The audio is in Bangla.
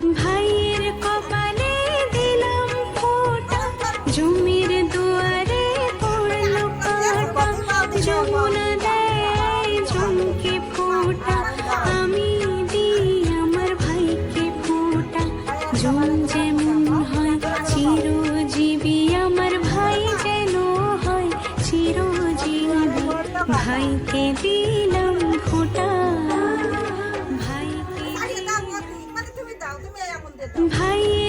ভাইয়ের কপালে দিলাম ফোঁটা, জমির দুয়ারে ফোঁটা। আমার ভাইকে ফোঁটা হয়, চিরজীবী আমার ভাই যেন হয় দিলাম ফোঁটা। ভাইকে